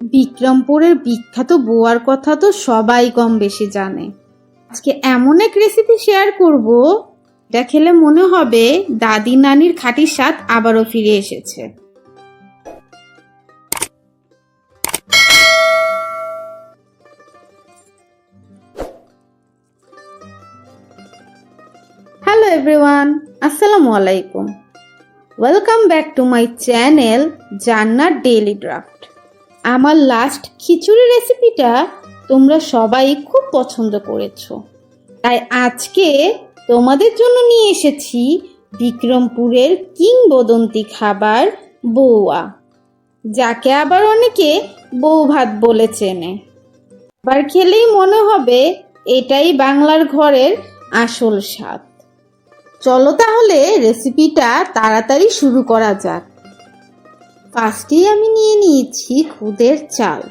বিক্রমপুরের বিখ্যাত বোয়ার কথা তো সবাই কম বেশি জানে। আজকে এমন এক রেসিপি শেয়ার করব, যা খেলে মনে হবে দাদি নানির খাঁটি স্বাদ আবারও ফিরে এসেছে। হ্যালো এভরিওয়ান, আসসালামু আলাইকুম। Welcome back to my channel জান্নার daily draft. আমার লাস্ট খিচুড়ি রেসিপিটা তোমরা সবাই খুব পছন্দ করেছ। তাই আজকে তোমাদের জন্য নিয়ে এসেছি বিক্রমপুরের কিংবদন্তি খাবার বৌয়া যাকে আবার অনেকে বউ ভাত বলে চেনে। এবার খেলেই মনে হবে এটাই বাংলার ঘরের আসল স্বাদ। চলো তাহলে রেসিপিটা তাড়াতাড়ি শুরু করা যাক। ফার্স্টেই আমি নিয়ে নিয়েছি খুদের চাল।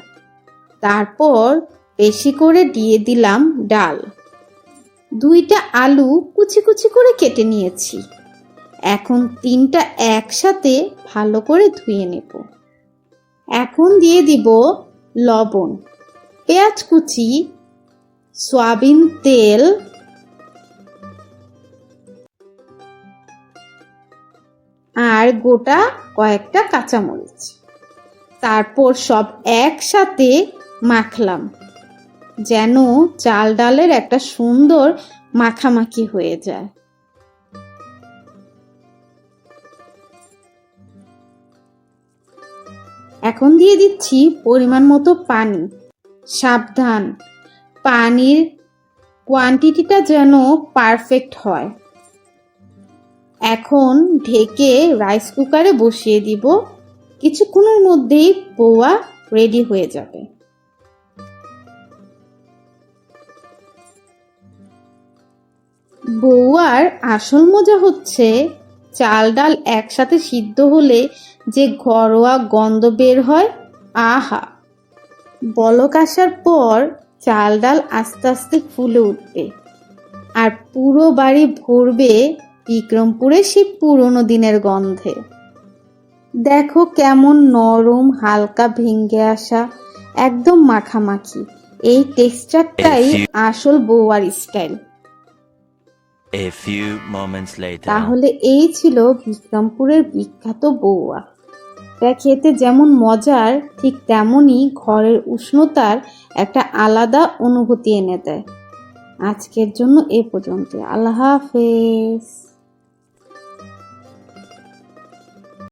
তারপর বেশি করে দিয়ে দিলাম ডাল। দুইটা আলু কুচি কুচি করে কেটে নিয়েছি। এখন তিনটা একসাথে ভালো করে ধুয়ে নেব। এখন দিয়ে দিব লবণ, পেঁয়াজ কুচি, সয়াবিন তেল আর গোটা কয়েকটা কাঁচামরিচ। তারপর সব একসাথে মাখলাম, যেন চাল ডালের একটা সুন্দর মাখামাখি হয়ে যায়। এখন দিয়ে দিচ্ছি পরিমাণ মতো পানি। সাবধান, পানির কোয়ান্টিটিটা যেন পারফেক্ট হয়। এখন ঢেকে রাইস কুকারে বসিয়ে দিব। কিছুক্ষণের মধ্যেই পোয়া রেডি হয়ে যাবে। বৌয়ার আসল মজা হচ্ছে, চাল ডাল একসাথে সিদ্ধ হলে যে ঘরোয়া গন্ধ বের হয়, আহা! বলক আসার পর চাল ডাল আস্তে আস্তে ফুলে উঠবে। আর পুরো বাড়ি ভরবে বিক্রমপুরে সেই পুরনো দিনের গন্ধে। দেখো কেমন নরম হালকা ভেঙে আসা একদম মাখামাখি। এই টেক্সচারটাই আসল বৌয়ার style. A few moments later. তাহলে এই ছিল বিক্রমপুরের বিখ্যাত বৌয়া তা খেতে যেমন মজার ঠিক তেমনই ঘরের উষ্ণতার একটা আলাদা অনুভূতি এনে দেয়। আজকের জন্য এ পর্যন্ত আল্লাহ হাফেজ।